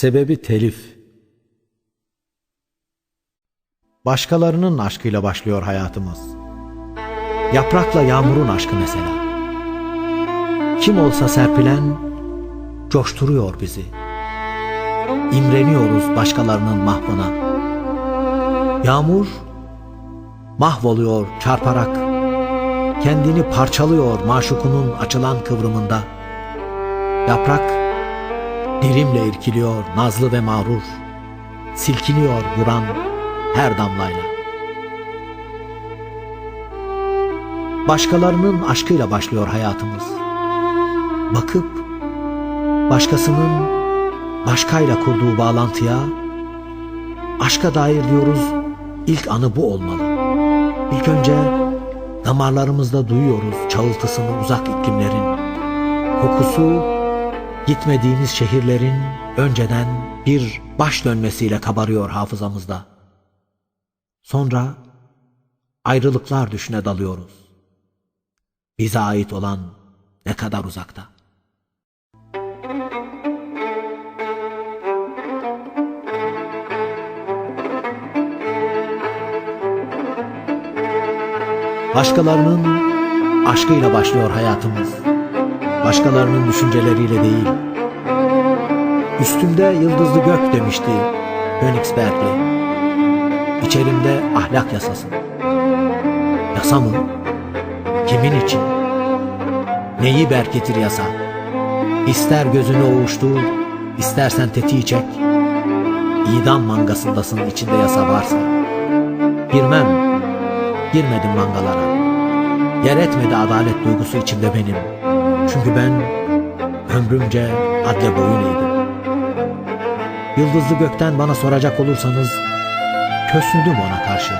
Sebebi telif. Başkalarının aşkıyla başlıyor hayatımız. Yaprakla yağmurun aşkı mesela. Kim olsa serpilen coşturuyor bizi. İmreniyoruz başkalarının mahvına. Yağmur mahvoluyor çarparak. Kendini parçalıyor maşukunun açılan kıvrımında. Yaprak dirimle irkiliyor nazlı ve mağrur. Silkiniyor vuran her damlayla. Başkalarının aşkıyla başlıyor hayatımız. Bakıp başkasının başkayla kurduğu bağlantıya aşka dair diyoruz ilk anı bu olmalı. İlk önce damarlarımızda duyuyoruz çağıltısını uzak iklimlerin. Kokusu gitmediğimiz şehirlerin önceden bir baş dönmesiyle kabarıyor hafızamızda. Sonra ayrılıklar düşüne dalıyoruz. Bize ait olan ne kadar uzakta. Başkalarının aşkıyla başlıyor hayatımız. Başkalarının düşünceleriyle değil. Üstümde yıldızlı gök demişti Königsbergli. İçerimde ahlak yasası. Yasa mı? Kimin için? Neyi berketir yasa? İster gözünü ovuştur, istersen tetiği çek. İdam mangasındasın içinde yasa varsa. Girmem, girmedim mangalara. Yer etmedi adalet duygusu içimde benim. Çünkü ben ömrümce adle boyun. Yıldızlı gökten bana soracak olursanız kösündüm ona karşı.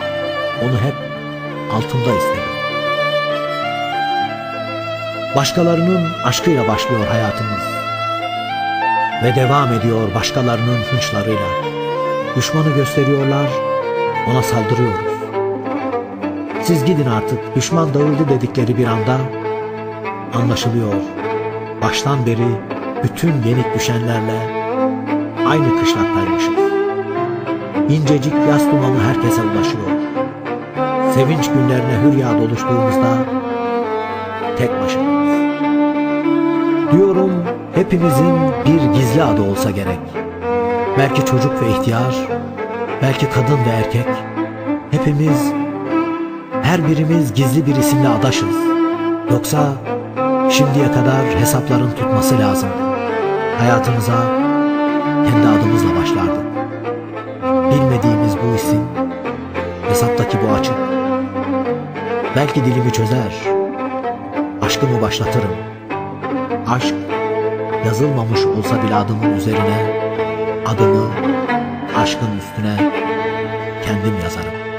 Onu hep altında istedim. Başkalarının aşkıyla başlıyor hayatımız. Ve devam ediyor başkalarının hınçlarıyla. Düşmanı gösteriyorlar, ona saldırıyoruz. Siz gidin artık, düşman dağıldı dedikleri bir anda anlaşılıyor. Baştan beri bütün yenik düşenlerle aynı kışlaktaymışız. İncecik yaz dumanı herkese ulaşıyor. Sevinç günlerine hür yağ doluştuğumuzda tek başınayız. Diyorum hepimizin bir gizli adı olsa gerek. Belki çocuk ve ihtiyar, belki kadın ve erkek. Hepimiz, her birimiz gizli bir isimle adaşız. Yoksa şimdiye kadar hesapların tutması lazım. Hayatımıza kendi adımızla başlardık. Bilmediğimiz bu isim, hesaptaki bu açık. Belki dilimi çözer, aşkımı başlatırım. Aşk yazılmamış olsa bile adımın üzerine, adımı aşkın üstüne kendim yazarım.